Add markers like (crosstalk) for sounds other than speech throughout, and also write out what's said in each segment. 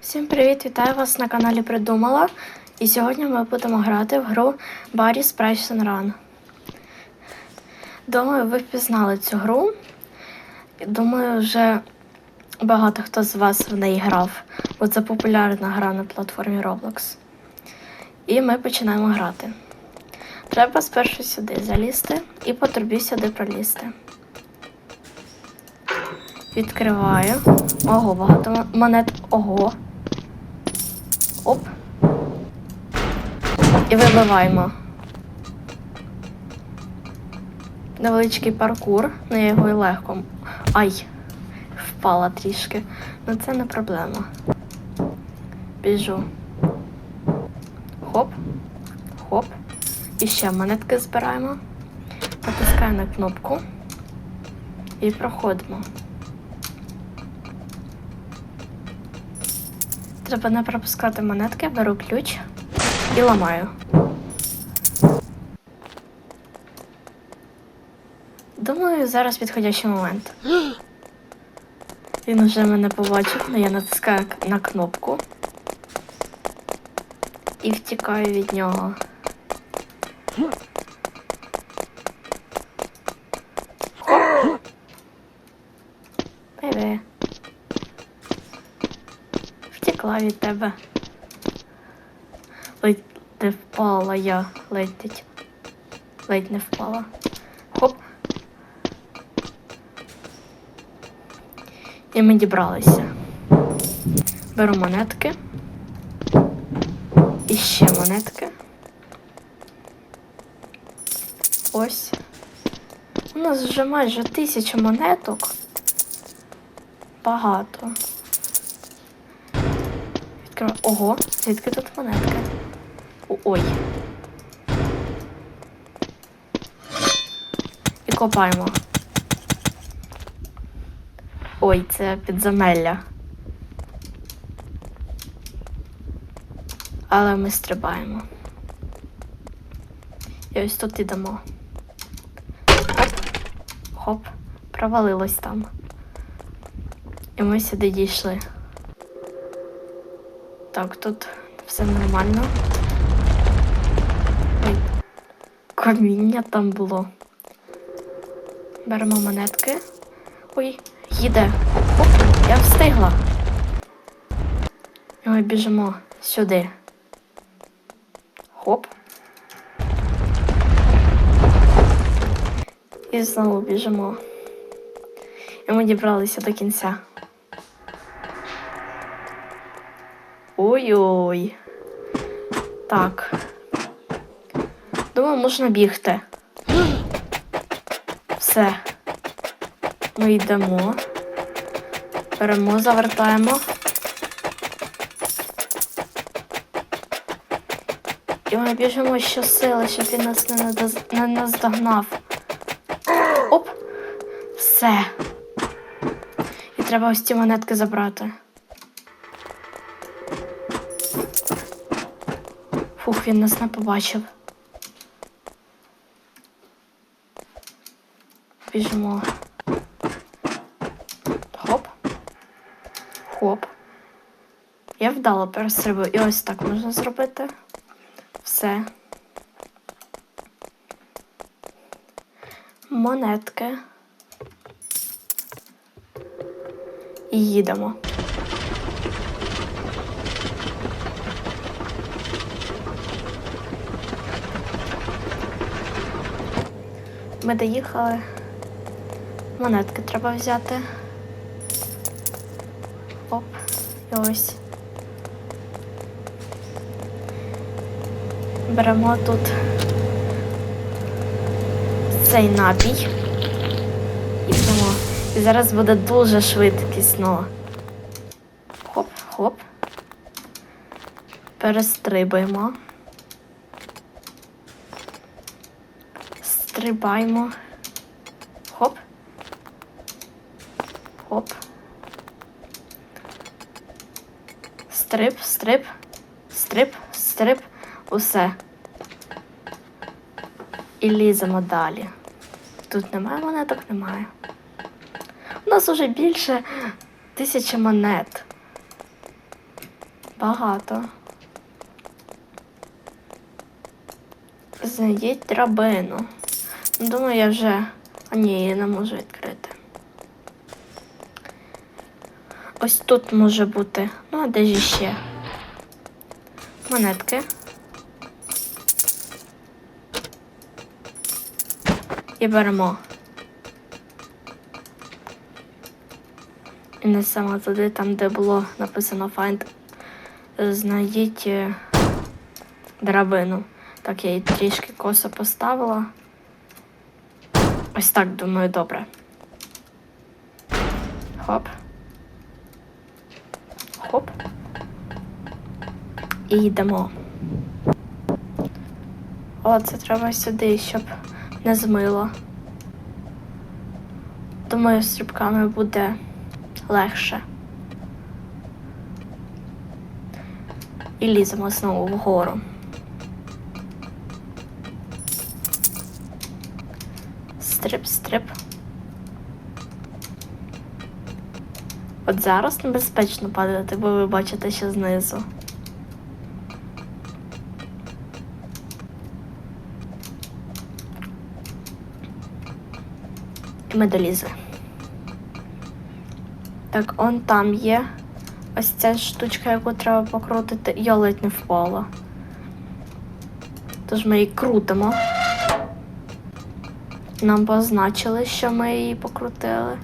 Всім привіт! Вітаю вас на каналі Придумала. І сьогодні ми будемо грати в гру Barry's Price and Run. Думаю, ви впізнали цю гру. Думаю, вже багато хто з вас в неї грав, бо це популярна гра на платформі Roblox. І ми починаємо грати. Треба спершу сюди залізти і по трубі сюди пролізти. Відкриваю. Ого, багато монет. Ого. Оп. І вибиваємо. Невеличкий паркур, я його і легко. Ай! Впала трішки. Ну це не проблема. Біжу. Хоп. Хоп. І ще монетки збираємо. Натискаю на кнопку. І проходимо. Треба не пропускати монетки, беру ключ і ламаю. Думаю, зараз підходящий момент. Він вже мене побачив, але я натискаю на кнопку і втікаю від нього. Хоп. Втекла від тебе. Ледь не впала я. Ледь. Ледь не впала. Хоп. І ми дібралися. Беру монетки. І ще монетки. Ось. У нас вже майже тисяча монеток. Багато. Відкриваю. Ого, звідки тут монетка? Ой. І копаємо. Ой, це підземелля. Але ми стрибаємо. І ось тут ідемо. Хоп. Провалилось там. І ми сюди дійшли. Так, тут все нормально. Ой, каміння там було. Беремо монетки. Ой, їде. Оп, я встигла. І ми біжимо сюди. Хоп. І знову біжимо. І ми дібралися до кінця. Ой-ой. Так. Думаю, можна бігти. Все. Ми йдемо. Беремо, завертаємо. І ми біжимо щосили, щоб він нас не, надоз- не наздогнав. Оп! Все. І треба ось ці монетки забрати. Він нас не побачив. Біжимо. Хоп. Хоп. Я вдало перестрибую. І ось так можна зробити. Все. Монетки. І їдемо. Ми доїхали. Монетки треба взяти. Оп, і ось. Беремо тут цей напій. І п'ємо. І зараз буде дуже швидкісно. Хоп, хоп. Перестрибуємо. Стрибаємо. Хоп. Хоп. Стрип, стрип, стрип, стрип. Усе. І ліземо далі. Тут немає монеток, немає. У нас уже більше тисячі монет. Багато. Знайдіть драбину. Думаю, я вже. А ні, я не можу відкрити. Ось тут може бути. Ну, а де ж ще? Монетки. І беремо. І несемо туди, там, де було написано Find. Знайдіть е, драбину. Так, я її трішки косо поставила. Ось так, думаю, добре. Хоп. Хоп. І йдемо. О, це треба сюди, щоб не змило. Думаю, з стрибками буде легше. І ліземо знову вгору. Стрип. От зараз небезпечно падати, бо ви бачите ще знизу. І ми долізли. Так, он там є. Ось ця штучка, яку треба покрутити, я ледь не впала. Тож ми її крутимо. Нам позначили, що ми її покрутили.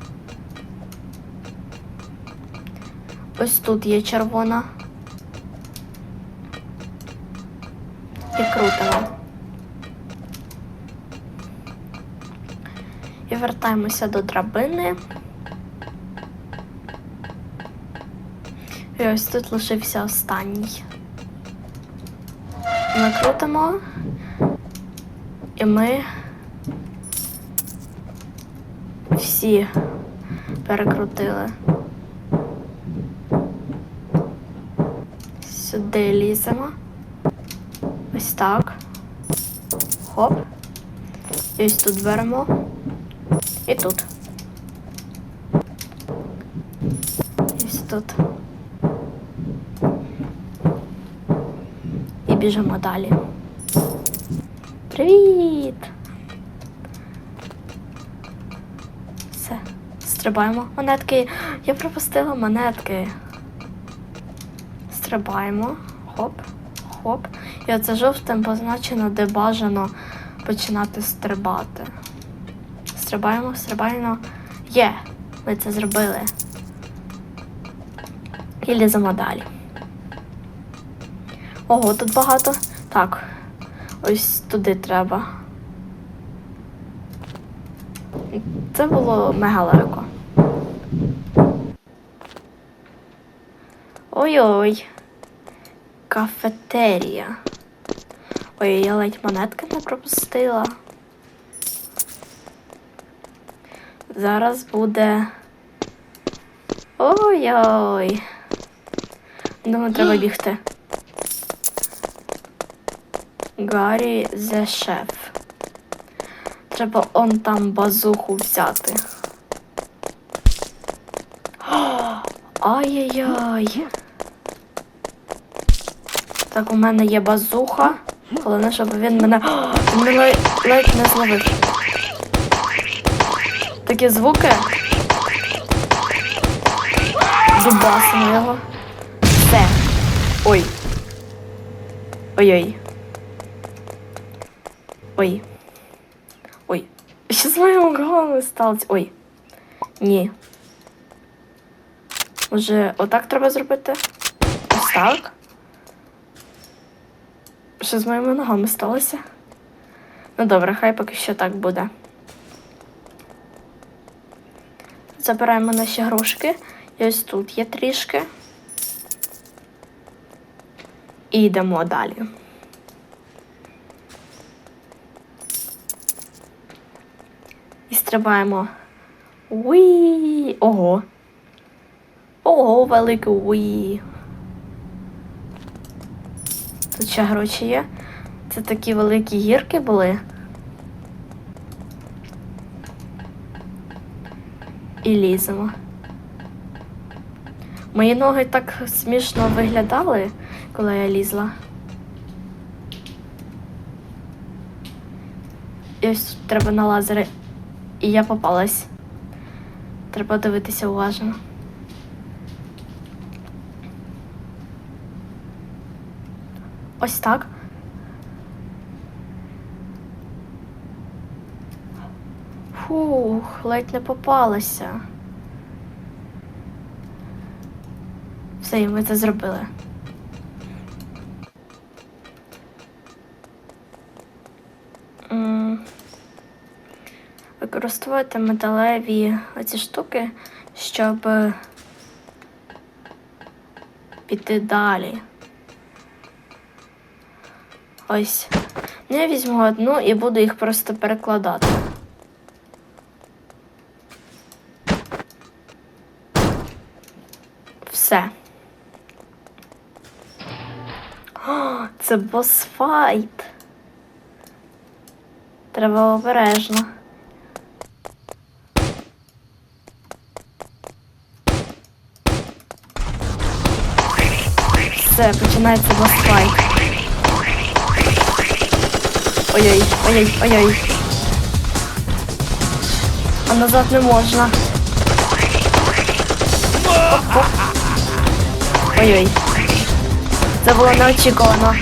Ось тут є червона. І крутимо. І вертаємося до драбини. І ось тут лишився останній. Ми крутимо. І ми всі перекрутили. Сюди ліземо. Ось так. Хоп. І ось тут беремо. І тут. І ось тут. І біжимо далі. Привіт! Стрибаємо. Монетки. Я пропустила монетки. Стрибаємо. Хоп, хоп. І оце жовтим позначено, де бажано починати стрибати. Стрибаємо, стрибаємо. Є! Ми це зробили. І ліземо далі. Ого, тут багато. Так. Ось туди треба. Це було мега легко. Ой-ой. Кафетерія. Ой, я ледь монетки не пропустила. Зараз буде. Ой-ой. Думаю, треба бігти. Гаррі зе шеф. Треба он там базуху взяти. (gasps) Ай-яй-яй. Так, у мене є базуха. Головне, щоб він мене. (gasps) Мене ледь, не зловив. Такі звуки. Дубасимо його. Все. Ой. Ой-ой. Ой. Ой. Що з моїм головою сталося? Ой. Ні. Може, отак треба зробити? Ось так. Що з моїми ногами сталося? Ну добре, хай поки що так буде. Забираємо наші грушки. І ось тут є трішки. І йдемо далі. Стрибаємо. Уї! Ого! Ого, велике уї! Тут ще гроші є. Це такі великі гірки були. І ліземо. Мої ноги так смішно виглядали, коли я лізла. І ось треба на лазери. І я попалась. Треба дивитися уважно. Ось так. Фух, ледь не попалася. Все, і ми це зробили. Використовуйте металеві оці штуки, щоб піти далі. Ось. Ну, я візьму одну і буду їх просто перекладати. Все. О, це босфайт. Треба обережно. Все, починається босфайт. Ой-ой, ой-ой, ой-ой. А назад не можна. Ой-ой. Це було неочікувано.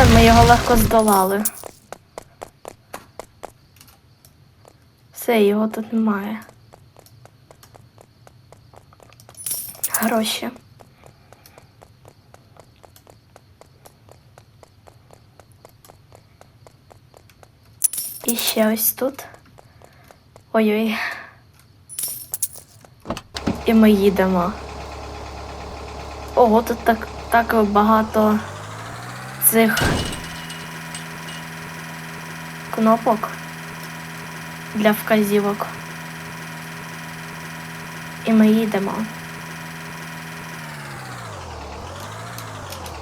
Все, ми його легко здолали. Все, його тут немає. Гроші. І ще ось тут. Ой-ой. І ми їдемо. Ого, тут так, так багато цих кнопок для вказівок. І ми їдемо.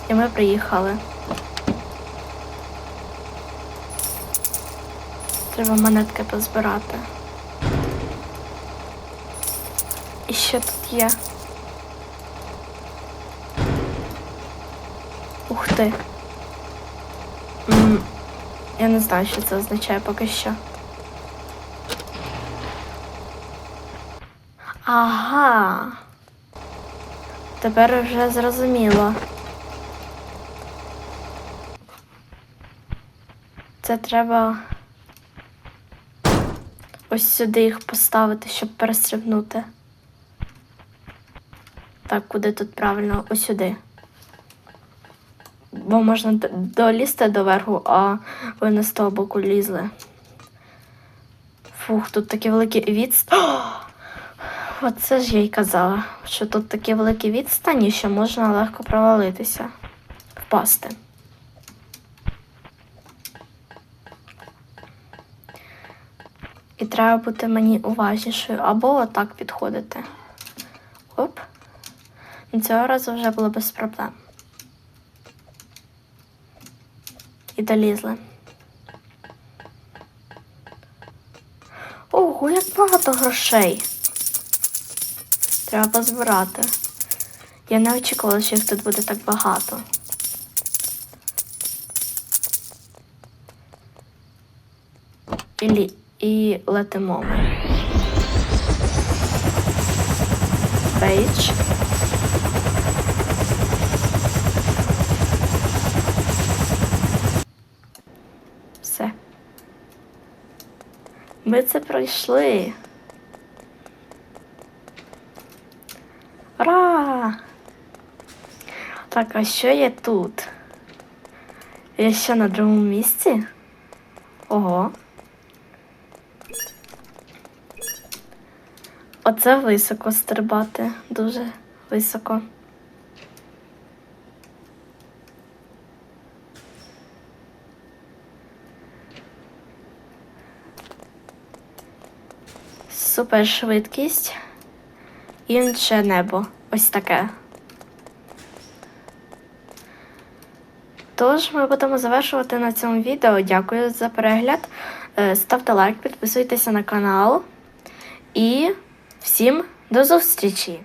І ми приїхали. Треба монетки позбирати. І що тут є? Ух ти. Я не знаю, що це означає поки що. Ага. Тепер вже зрозуміло. Це треба ось сюди їх поставити, щоб перестрибнути. Так, куди тут правильно? Ось сюди. Бо можна долізти до верху, а ви не з того боку лізли. Фух, тут такі великі відстані. (gasps) Оце ж я й казала, що тут такі великі відстані, що можна легко провалитися, впасти. І треба бути мені уважнішою або отак підходити. Оп. Цього разу вже було без проблем. І долізли. Ого, як багато грошей. Треба позбирати. Я не очікувала, що їх тут буде так багато. І, лі... і летимо. Пейдж. Ми це пройшли. Ура! Так, а що є тут? Я ще на другому місці? Ого. Оце високо стрибати. Дуже високо. супершвидкість, інше небо. Ось таке. Тож, ми будемо завершувати на цьому відео. Дякую за перегляд. Е, ставте лайк, підписуйтеся на канал. І всім до зустрічі!